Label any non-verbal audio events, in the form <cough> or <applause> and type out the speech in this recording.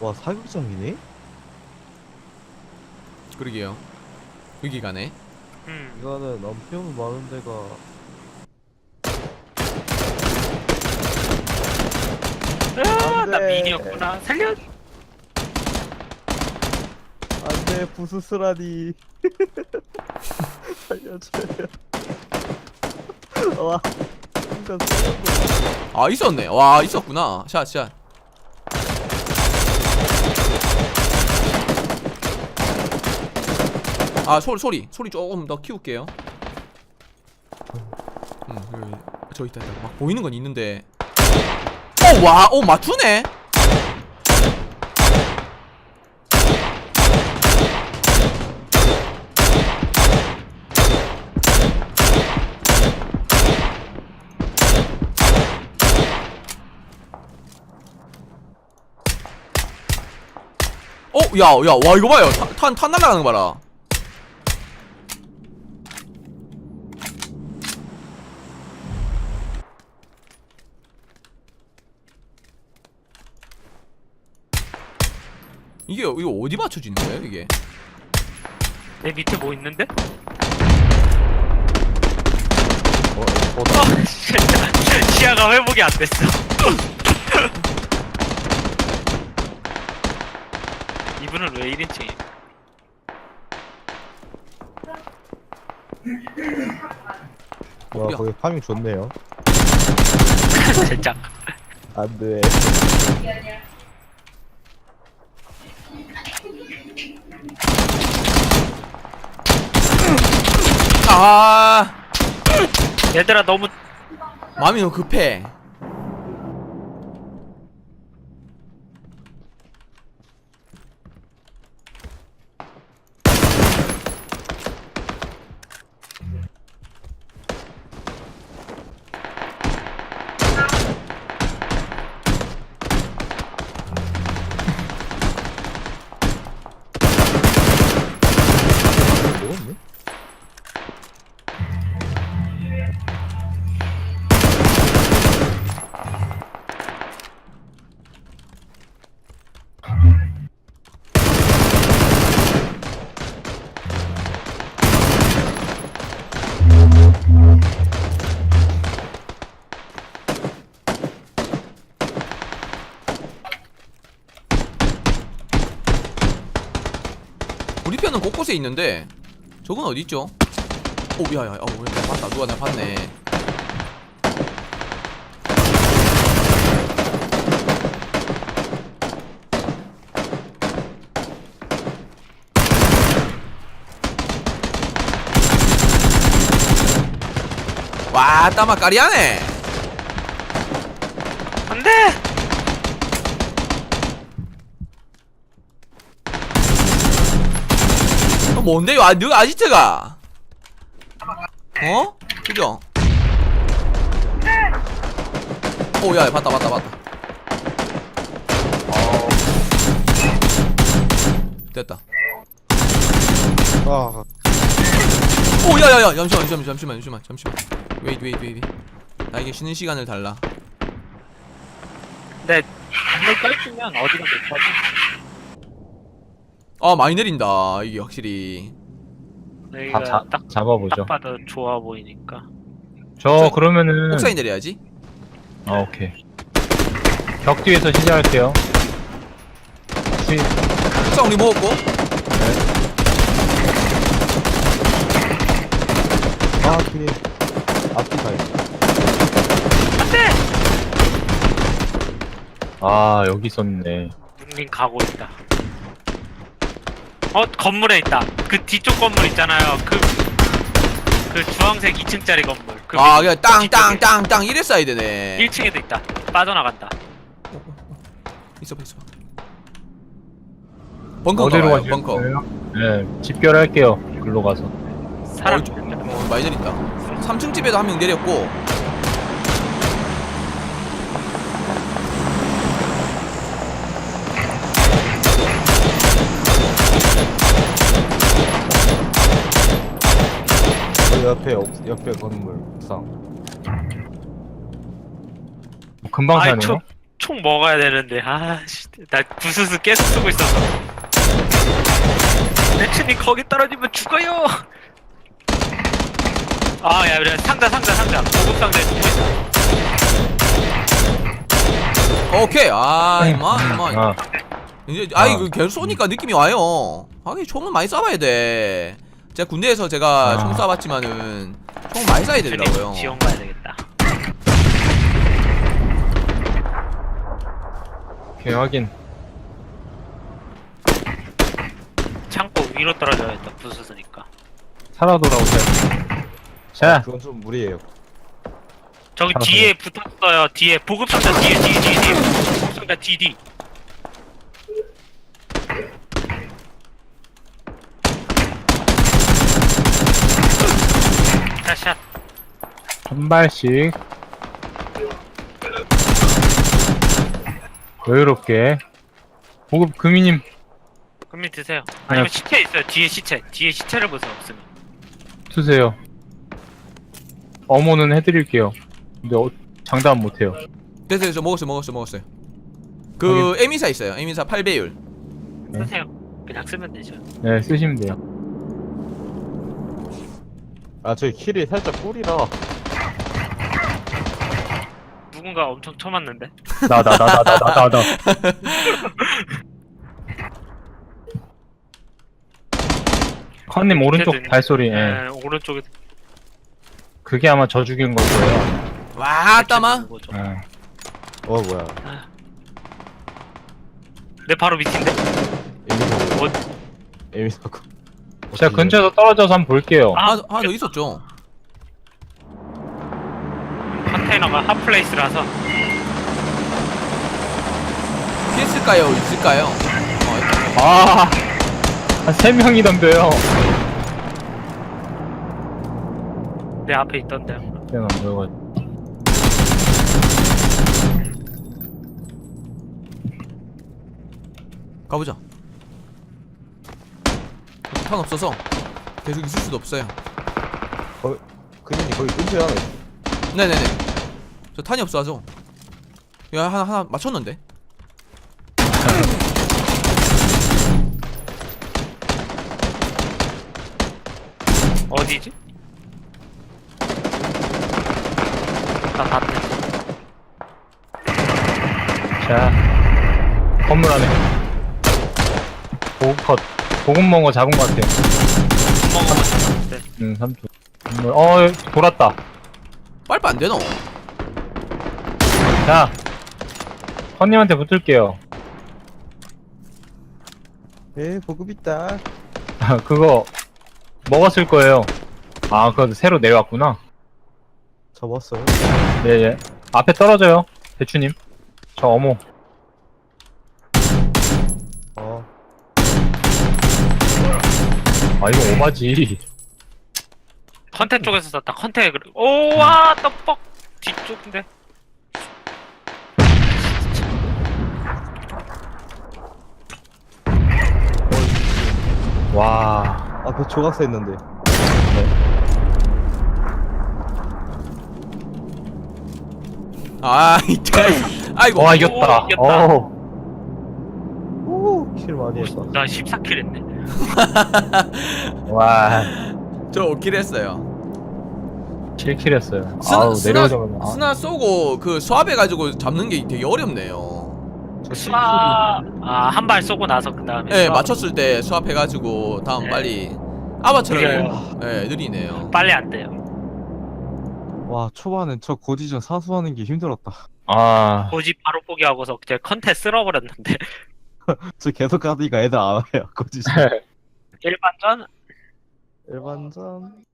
와 사격장이네? 그러게요. 여기 가네. 음. 이거는 엄청 많은 데가 아, 안 나 돼. 미니였구나. 살려. 안돼 부스스라니 <laughs> 살려줘요 와 순간 쏘는 아 있었네. 와 있었구나. 샷 샷. 아 소리 소리 소리 조금 더 키울게요. 음 여기 저 있다 있다. 막 보이는 건 있는데. 어와어 맞추네. 어, 야, 야, 와, 이거 봐요. 탄, 탄, 탄 날아가는 거 봐라. 이게, 이거 어디 맞춰지는 거예요, 이게? 내 밑에 뭐 있는데? 어, 어, 어, 진짜 시야가 회복이 안 됐어. <laughs> 이분은 왜 1인칭이? 와 거기 파밍 좋네요 <laughs> 진짜. 안돼 아, 얘들아 너무 마음이 너무 급해. 편은 곳곳에 있는데, 저건 어디 있죠? 오, 야, 야, 어, 내가 봤다. 누가 내가 봤네. 와, 따마 까리하네. 안돼. 뭔데요? 아, 너가 아지트가? 어? 그죠? 오, 야, 야, 봤다, 봤다, 봤다. 어. 됐다. 아 오, 야, 야, 야, 잠시만, 잠시만, 잠시만, 잠시만, 잠시만. 웨이트, 웨이트, 웨이트. 나에게 쉬는 시간을 달라. 근데 한번 깔치면 어디가 높아져? 아, 많이 내린다. 이게 확실히. 여기가 딱, 잡아보죠. 딱 봐도 좋아 보이니까. 저 옥상- 그러면은 옥상에 내려야지. 아 오케이. 벽 뒤에서 시작할게요. 시, 옥상 우리 먹었고. 아 뒤에 앞뒤 다 있어 안돼. 아 여기 있었네. 문민 가고 있다. 어 건물에 있다. 그 뒤쪽 건물 있잖아요. 그. 그 주황색 2층짜리 건물. 그 아, 그냥 땅. 땅, 땅, 땅. 이래 써야 되네. 1층에도 있다. 빠져나간다. 있어, 있어. 벙커 어디로 가봐요, 가실 벙커. 거예요? 네, 집결할게요. 글로 가서. 사람 어, 좀- 어, 많이 내린다. 3층 집에도 한 명 내렸고. 옆에 옥- 옆에 건물 옥상 금방 아이, 사네요. 총, 총 먹어야 되는데 아씨 나 부스스 계속 쓰고 있었어. 레츠니 거기 떨어지면 죽어요. 아, 야, 그래 상자, 상자, 상자. 고급 상자에 숨어 있다. 오케이 아 임마 임마 아, 이제 아이 아. 그 계속 쏘니까 느낌이 와요 하긴 총은 많이 쏴봐야 돼 제가 군대에서 제가 아. 총 쏴봤지만은 총 많이 쏴야 되더라고요 지원 가야 되겠다. 오케이, 확인. 창고 위로 떨어져야겠다. 부스스니까. 살아 돌아오세요. 자, 그건 좀 무리예요. 저기 알았어요. 뒤에 붙었어요. 뒤에 보급 상자 뒤에 뒤에 뒤에 뒤에 보급 상자 뒤 뒤. 샷샷. 한 발씩. 여유롭게. 보급 금이님 금리 드세요. 아니면 네. 시체 있어요. 뒤에 시체. 뒤에 시체를 보세요. 없으면. 투세요. 어머는 해드릴게요. 근데 어, 장담 못해요. 됐어요 됐어요 먹었어요 먹었어요 먹었어요 그 에미사 있어요 에미사 8배율 네. 쓰세요. 그냥 쓰면 되죠. 네, 쓰시면 돼요. 아 저기 킬이 살짝 꿀이라. 누군가 엄청 쳐맞는데. 나, 나, 나, 나, 나, 나, 나, 나. <laughs> 컨님 오른쪽 발소리, 예. 네, 오른쪽에 그게 아마 저 죽인 걸 거예요. 와 따마 거죠. 예. 어 뭐야? 내 바로 밑인데. 에미사고. 어, 에미사고. 제가 근처에서 떨어져서 한번 볼게요. 아, 하나, 하나 더 있었죠 컨테이너가 핫플레이스라서 피했을까요 있을까요 어. 아, 한 세 명이 덤벼요. 내 앞에 있던데요. 그냥 안 보여가지고. 가보자 탄 없어서 계속 있을 수도 없어요 그님이 거기 근처에 하나 있어. 네네네 저 탄이 없어서 야 하나 하나 맞췄는데 어디지? 나 봤네. 자, 건물 안에. 보급 컷. 보급 먹어 잡은 것 같아요. 구멍을 맞췄는데. 응, 3초. 건물, 어, 돌았다. 빨리 안 되노 자, 컨님한테 붙을게요. 에 보급 있다. 아, 그거 먹었을 거예요. 아, 그거 새로 내려왔구나. 접었어요. 예, 예. 앞에 떨어져요. 대추님. 저 어머. 아, 이거 오바지. 컨테 쪽에서 쐈다. 컨테 그래. 오와 떡볶 뒤쪽인데. 와. 앞에 조각사 있는데. 아 <laughs> 이제 아이고 와, 이겼다. 오, 이겼다. 어 오, 킬 많이 했다. 나 14킬 했네. <laughs> 와. 저 5킬 했어요 7킬 했어요. 스나, 아우, 스나, 내려오자마자. 아, 스나 쏘고 그 수압해가지고 잡는 게 되게 어렵네요 저 수아 아 한 발 쏘고 나서 그 다음에. 예 맞췄을 때 수압해가지고 다음 네. 빨리 아바처럼 그래요. 예 느리네요 빨리 안 돼요. 와 초반엔 저 고지전 사수하는 게 힘들었다. 아. 고지 바로 포기하고서 제 컨테 쓸어버렸는데 <laughs> 저 계속 가니까 애들 안 와요 거짓. 네. 일반전? 일반전.